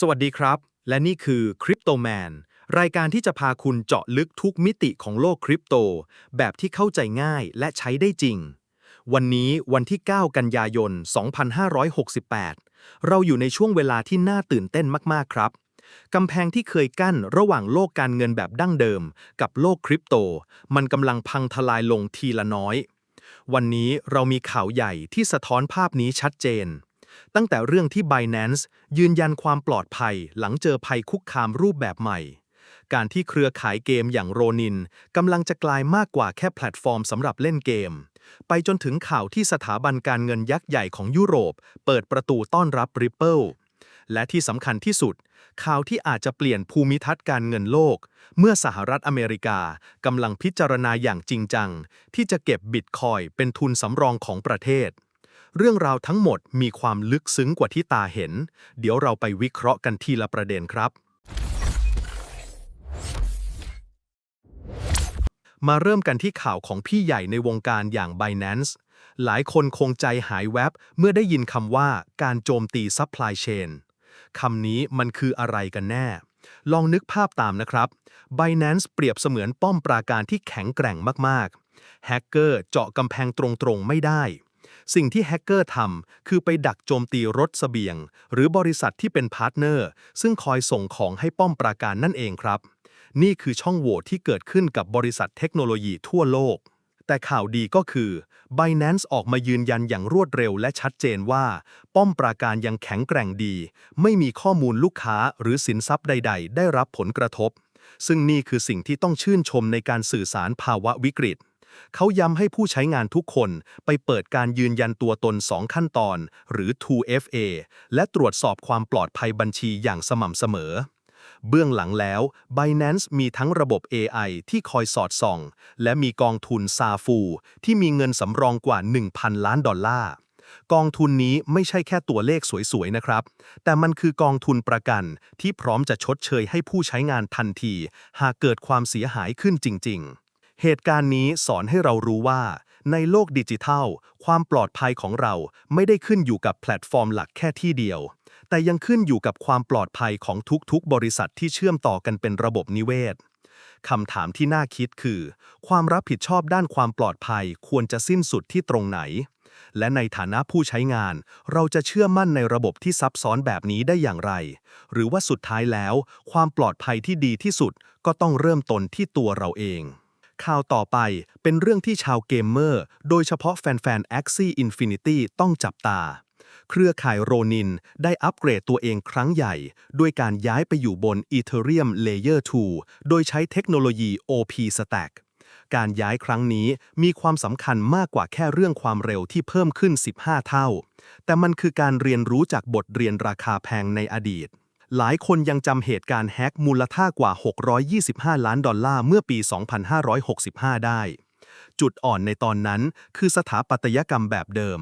สวัสดีครับ และนี่คือคริปโตแมนรายการที่จะพาคุณเจาะลึกทุกมิติของโลกคริปโต แบบที่เข้าใจง่ายและใช้ได้จริง วันนี้วันที่ 9 กันยายน 2568 เราอยู่ในช่วงเวลาที่น่าตื่นเต้นมากๆครับ กำแพงที่เคยกั้นระหว่างโลกการเงินแบบดั้งเดิม กับโลกคริปโต มันกำลังพังทลายลงทีละน้อย วันนี้เรามีข่าวใหญ่ที่สะท้อนภาพนี้ชัดเจน ตั้งแต่เรื่องที่ Binance ยืนยันความปลอดภัยหลังเจอภัยคุกคามรูปแบบใหม่ การที่เครือขายเกมอย่างโรนินกำลังจะกลายมากกว่าแค่แพลตฟอร์มสำหรับเล่นเกม ไปจนถึงข่าวที่สถาบันการเงินยักษ์ใหญ่ของยุโรป เปิดประตูต้อนรับ Ripple และที่สำคัญที่สุด ข่าวที่อาจจะเปลี่ยนภูมิทัศน์การเงินโลก เมื่อสหรัฐอเมริกากำลังพิจารณาอย่างจริงจัง ที่จะเก็บบิตคอยเป็นทุนสำรองของประเทศ เรื่องราวทั้งหมดมีความลึกซึ้งกว่าที่ตาเห็น เดี๋ยวเราไปวิเคราะห์กันทีละประเด็นครับ มาเริ่มกันที่ข่าวของพี่ใหญ่ในวงการอย่าง Binance หลายคนคงใจหายแวบเมื่อได้ยินคำว่าการโจมตี Supply Chain คำนี้มันคืออะไรกันแน่ ลองนึกภาพตามนะครับ Binance เปรียบเสมือนป้อมปราการที่แข็งแกร่งมากๆ แฮกเกอร์เจาะกำแพงตรงๆ ไม่ได้ สิ่งที่แฮกเกอร์ทำคือไปดักโจมตีรถเสบียง หรือบริษัทที่เป็นพาร์ทเนอร์ ซึ่งคอยส่งของให้ป้อมปราการนั่นเองครับ นี่คือช่องโหว่ที่เกิดขึ้นกับบริษัทเทคโนโลยีทั่วโลก แต่ข่าวดีก็คือ Binance ออกมายืนยันอย่างรวดเร็วและชัดเจนว่า ป้อมปราการยังแข็งแกร่งดี ไม่มีข้อมูลลูกค้าหรือสินทรัพย์ใด ๆ ได้รับผลกระทบ ซึ่งนี่คือสิ่งที่ต้องชื่นชมในการสื่อสารภาวะวิกฤต เขาย้ำให้ผู้ใช้งานทุกคนไปเปิดการยืนยันตัวตน 2 ขั้นตอน หรือ 2FA และตรวจสอบความปลอดภัยบัญชีอย่างสม่ำเสมอ เบื้องหลังแล้ว Binance มีทั้งระบบ AI ที่คอยสอดส่อง และมีกองทุนซาฟูที่มีเงินสำรองกว่า 1,000 ล้านดอลลาร์กองทุนนี้ไม่ใช่แค่ตัวเลขสวยๆ นะครับ แต่มันคือกองทุนประกันที่พร้อมจะชดเชยให้ผู้ใช้งานทันที หากเกิดความเสียหายขึ้นจริง ๆ เหตุการณ์นี้สอนให้เรารู้ว่า ในโลกดิจิทัล ความปลอดภัยของเราไม่ได้ขึ้นอยู่กับแพลตฟอร์มหลักแค่ที่เดียว แต่ยังขึ้นอยู่กับความปลอดภัยของทุกๆ บริษัทที่เชื่อมต่อกันเป็นระบบนิเวศคำถามที่น่าคิดคือ ความรับผิดชอบด้านความปลอดภัยควรจะสิ้นสุดที่ตรงไหน และในฐานะผู้ใช้งาน เราจะเชื่อมั่นในระบบที่ซับซ้อนแบบนี้ได้อย่างไร หรือว่าสุดท้ายแล้ว ความปลอดภัยที่ดีที่สุดก็ต้องเริ่มต้นที่ตัวเราเอง ข่าวต่อไปเป็นเรื่องที่ชาวเกมเมอร์ โดยเฉพาะแฟนๆ Axie Infinity ต้องจับตา เครือข่ายโรนินได้อัปเกรดตัวเองครั้งใหญ่ ด้วยการย้ายไปอยู่บน Ethereum Layer 2 โดยใช้เทคโนโลยี OP Stack การย้ายครั้งนี้มีความสำคัญมากกว่าแค่เรื่องความเร็วที่เพิ่มขึ้น 15 เท่า แต่มันคือการเรียนรู้จากบทเรียนราคาแพงในอดีต หลายคนยังจำเหตุการณ์แฮกมูลค่ากว่า 625 ล้านดอลลาร์เมื่อปี 2565 ได้ จุดอ่อนในตอนนั้นคือสถาปัตยกรรมแบบเดิม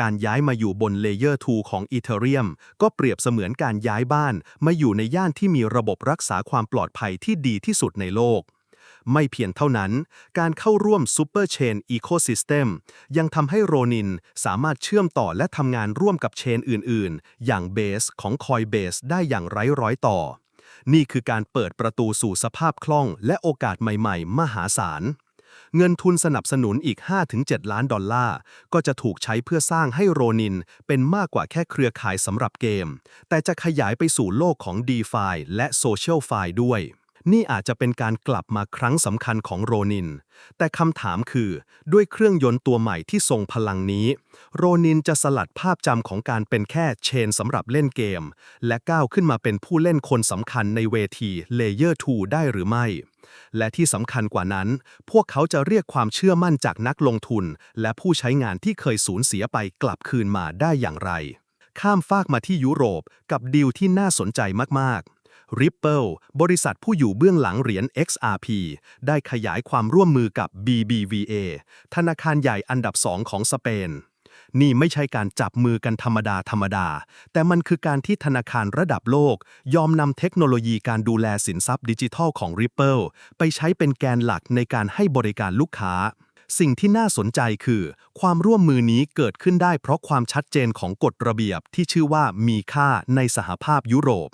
การย้ายมาอยู่บนเลเยอร์ 2 ของอีเทเรียมก็เปรียบเสมือนการย้ายบ้าน มาอยู่ในย่านที่มีระบบรักษาความปลอดภัยที่ดีที่สุดในโลก ไม่เพียงเท่านั้น การเข้าร่วม Super Chain Ecosystem ยังทำให้โรนินสามารถเชื่อมต่อและทำงานร่วมกับเชนอื่น ๆ อย่าง Base ของ Coinbase ได้อย่างไร้ร้อยต่อ นี่คือการเปิดประตูสู่สภาพคล่องและโอกาสใหม่ ๆ มหาศาลเงินทุนสนับสนุนอีก 5-7 ล้านดอลลาร์ ก็จะถูกใช้เพื่อสร้างให้โรนินเป็นมากกว่าแค่เครือข่ายสำหรับเกม แต่จะขยายไปสู่โลกของ DeFi และ Social Fi ด้วย นี่อาจจะเป็นการกลับมาครั้งสำคัญของโรนิน แต่คำถามคือ ด้วยเครื่องยนต์ตัวใหม่ที่ทรงพลังนี้ โรนินจะสลัดภาพจำของการเป็นแค่เชนสำหรับเล่นเกม และก้าวขึ้นมาเป็นผู้เล่นคนสำคัญในเวที Layer 2ได้หรือไม่ และที่สำคัญกว่านั้น พวกเขาจะเรียกความเชื่อมั่นจากนักลงทุน และผู้ใช้งานที่เคยสูญเสียไปกลับคืนมาได้อย่างไร ข้ามฟากมาที่ยุโรปกับดีลที่น่าสนใจมากๆ Ripple บริษัทผู้อยู่เบื้องหลังเหรียญ XRP ได้ขยายความร่วมมือกับ BBVA ธนาคารใหญ่อันดับสองของสเปน นี่ไม่ใช่การจับมือกันธรรมดาธรรมดา แต่มันคือการที่ธนาคารระดับโลก ยอมนำเทคโนโลยีการดูแลสินทรัพย์ดิจิทัลของ Ripple ไปใช้เป็นแกนหลักในการให้บริการลูกค้าสิ่งที่น่าสนใจคือ ความร่วมมือนี้เกิดขึ้นได้เพราะความชัดเจนของกฎระเบียบที่ชื่อว่ามีค่าในสหภาพยุโรป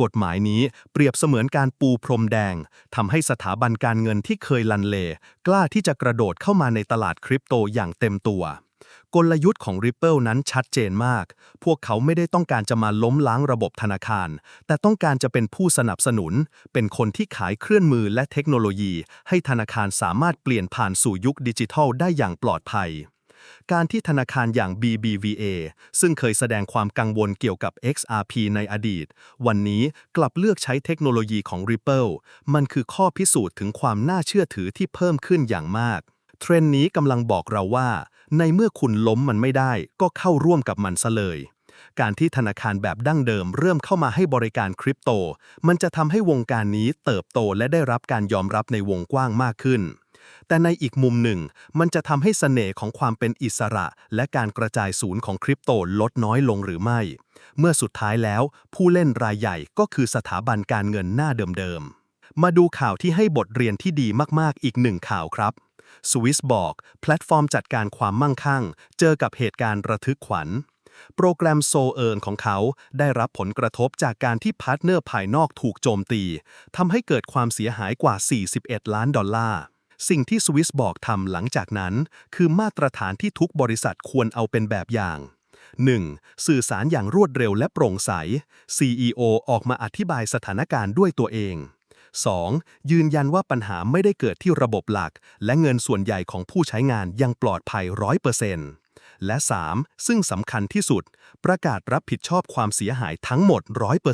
กฎหมายนี้เปรียบเสมือนการปูพรมแดงทำให้สถาบันการเงินที่เคยลันเล กล้าที่จะกระโดดเข้ามาในตลาดคริปโตอย่างเต็มตัว กลยุทธ์ของ Ripple นั้นชัดเจนมาก พวกเขาไม่ได้ต้องการจะมาล้มล้างระบบธนาคาร แต่ต้องการจะเป็นผู้สนับสนุน เป็นคนที่ขายเครื่องมือและเทคโนโลยี ให้ธนาคารสามารถเปลี่ยนผ่านสู่ยุคดิจิทัลได้อย่างปลอดภัย การที่ธนาคารอย่าง BBVA ซึ่งเคยแสดงความกังวลเกี่ยวกับ XRP ในอดีต วันนี้กลับเลือกใช้เทคโนโลยีของ Ripple มันคือข้อพิสูจน์ถึงความน่าเชื่อถือที่เพิ่มขึ้นอย่างมาก เทรนด์นี้กำลังบอกเราว่า ในเมื่อคุณล้มมันไม่ได้ ก็เข้าร่วมกับมันซะเลยการที่ธนาคารแบบดั้งเดิมเริ่มเข้ามาให้บริการคริปโต มันจะทำให้วงการนี้เติบโตและได้รับการยอมรับในวงกว้างมากขึ้น แต่ในอีกมุมหนึ่ง มันจะทำให้เสน่ห์ของความเป็นอิสระ และการกระจายศูนย์ของคริปโตลดน้อยลงหรือไม่ เมื่อสุดท้ายแล้ว ผู้เล่นรายใหญ่ก็คือสถาบันการเงินหน้าเดิมๆ มาดูข่าวที่ให้บทเรียนที่ดีมากๆ อีกหนึ่งข่าวครับสวิสบอก แพลตฟอร์มจัดการความมั่งคั่ง เจอกับเหตุการณ์ระทึกขวัญ โปรแกรมโซเอิร์นของเขา ได้รับผลกระทบจากการที่พาร์ทเนอร์ภายนอกถูกโจมตีทำให้เกิดความเสียหายกว่า 41 ล้านดอลลาร์ สิ่งที่สวิสบอกทำหลังจากนั้น คือมาตรฐานที่ทุกบริษัทควรเอาเป็นแบบอย่าง 1. สื่อสารอย่างรวดเร็วและโปร่งใส CEO ออกมาอธิบายสถานการณ์ด้วยตัวเอง 2. ยืนยันว่าปัญหาไม่ได้เกิดที่ระบบหลัก และเงินส่วนใหญ่ของผู้ใช้งานยังปลอดภัย 100%และ 3. ซึ่งสำคัญที่สุด ประกาศรับผิดชอบความเสียหายทั้งหมด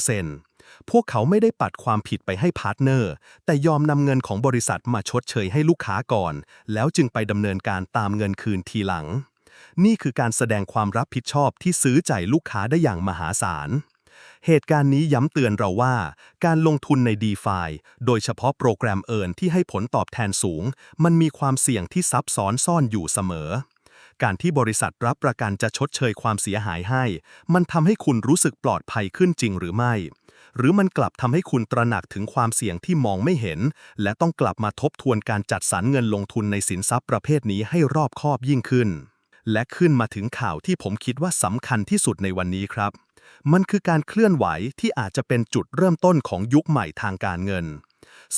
100% พวกเขาไม่ได้ปัดความผิดไปให้พาร์ทเนอร์ แต่ยอมนำเงินของบริษัทมาชดเชยให้ลูกค้าก่อน แล้วจึงไปดำเนินการตามเงินคืนทีหลัง นี่คือการแสดงความรับผิดชอบที่ซื้อใจลูกค้าได้อย่างมหาศาล เหตุการณ์นี้ย้ำเตือนเราว่า การลงทุนใน d e f i โดยเฉพาะโปรแกรมเอินที่ให้ผลตอบแทนสูง มันมีความเสี่ยงที่ซับซ้อนซ่อนอยู่เสมอการที่บริษัทรับประกันจะชดเชยความเสียหายให้ มันทำให้คุณรู้สึกปลอดภัยขึ้นจริงหรือไม่ หรือมันกลับทำให้คุณตระหนักถึงความเสี่ยงที่มองไม่เห็น และต้องกลับมาทบทวนการจัดสรรเงินลงทุนในสินทรัพย์ประเภทนี้ให้รอบคอบยิ่งขึ้น และขึ้นมาถึงข่าวที่ผมคิดว่าสำคัญที่สุดในวันนี้ครับ มันคือการเคลื่อนไหวที่อาจจะเป็นจุดเริ่มต้นของยุคใหม่ทางการเงิน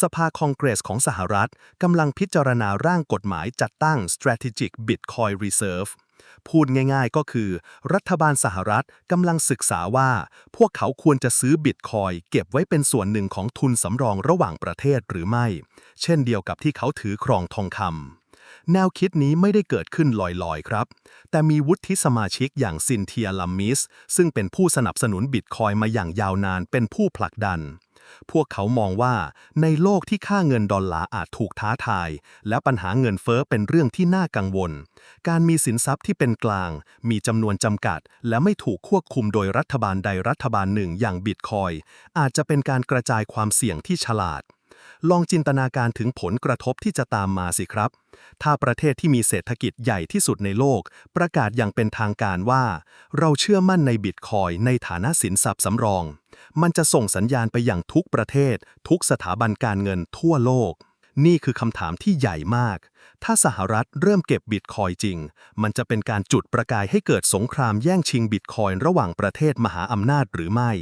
สภาคองเกรสของสหรัฐกำลังพิจารณาร่างกฎหมายจัดตั้ง Strategic Bitcoin Reserve พูดง่ายๆก็คือ รัฐบาลสหรัฐกำลังศึกษาว่า พวกเขาควรจะซื้อบิตคอยเก็บไว้เป็นส่วนหนึ่งของทุนสำรองระหว่างประเทศหรือไม่ เช่นเดียวกับที่เขาถือครองทองคำแนวคิดนี้ไม่ได้เกิดขึ้นลอยๆ ครับ แต่มีวุฒิสมาชิกอย่างซินเทียลัมมิส ซึ่งเป็นผู้สนับสนุนบิตคอยมาอย่างยาวนานเป็นผู้ผลักดัน พวกเขามองว่าในโลกที่ค่าเงินดอลลาร์อาจถูกท้าทาย และปัญหาเงินเฟ้อเป็นเรื่องที่น่ากังวล การมีสินทรัพย์ที่เป็นกลาง มีจำนวนจำกัด และไม่ถูกควบคุมโดยรัฐบาลใดรัฐบาลหนึ่งอย่างบิตคอยอาจจะเป็นการกระจายความเสี่ยงที่ฉลาด ลองจินตนาการถึงผลกระทบที่จะตามมาสิครับ ถ้าประเทศที่มีเศรษฐกิจใหญ่ที่สุดในโลก ประกาศอย่างเป็นทางการว่า เราเชื่อมั่นในบิตคอยในฐานะสินทรัพย์สำรอง มันจะส่งสัญญาณไปอย่างทุกประเทศ ทุกสถาบันการเงินทั่วโลก นี่คือคำถามที่ใหญ่มาก ถ้าสหรัฐเริ่มเก็บบิตคอยจริง มันจะเป็นการจุดประกายให้เกิดสงครามแย่งชิงบิตคอยระหว่างประเทศมหาอำนาจหรือไม่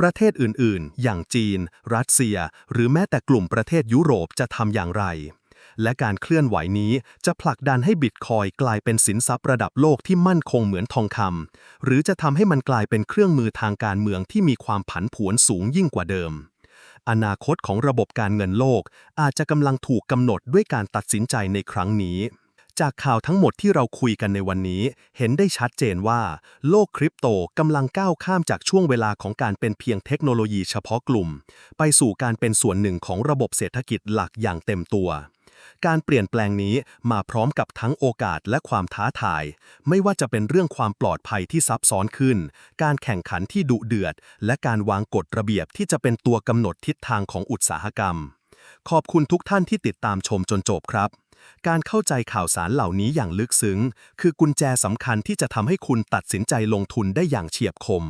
ประเทศอื่นๆ อย่างจีน รัสเซีย หรือแม้แต่กลุ่มประเทศยุโรปจะทำอย่างไร และการเคลื่อนไหวนี้จะผลักดันให้บิตคอยกลายเป็นสินทรัพย์ระดับโลกที่มั่นคงเหมือนทองคำหรือจะทำให้มันกลายเป็นเครื่องมือทางการเมืองที่มีความผันผวนสูงยิ่งกว่าเดิมอนาคตของระบบการเงินโลกอาจจะกำลังถูกกำหนดด้วยการตัดสินใจในครั้งนี้ จากข่าวทั้งหมดที่เราคุยกันในวันนี้ เห็นได้ชัดเจนว่า โลกคริปโตกำลังก้าวข้ามจากช่วงเวลาของการเป็นเพียงเทคโนโลยีเฉพาะกลุ่ม ไปสู่การเป็นส่วนหนึ่งของระบบเศรษฐกิจหลักอย่างเต็มตัว การเปลี่ยนแปลงนี้มาพร้อมกับทั้งโอกาสและความท้าทาย ไม่ว่าจะเป็นเรื่องความปลอดภัยที่ซับซ้อนขึ้น การแข่งขันที่ดุเดือด และการวางกฎระเบียบที่จะเป็นตัวกำหนดทิศทางของอุตสาหกรรม ขอบคุณทุกท่านที่ติดตามชมจนจบครับ การเข้าใจข่าวสารเหล่านี้อย่างลึกซึ้ง คือกุญแจสำคัญที่จะทำให้คุณตัดสินใจลงทุนได้อย่างเฉียบคม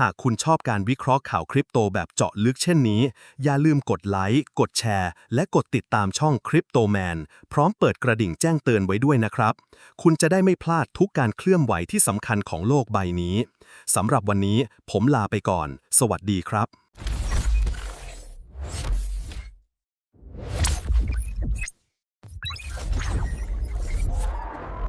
หากคุณชอบการวิเคราะห์ข่าวคริปโตแบบเจาะลึกเช่นนี้ อย่าลืมกดไลค์ กดแชร์ และกดติดตามช่องคริปโตแมนพร้อมเปิดกระดิ่งแจ้งเตือนไว้ด้วยนะครับ คุณจะได้ไม่พลาดทุกการเคลื่อนไหวที่สำคัญของโลกใบนี้สำหรับวันนี้ ผมลาไปก่อน สวัสดีครับ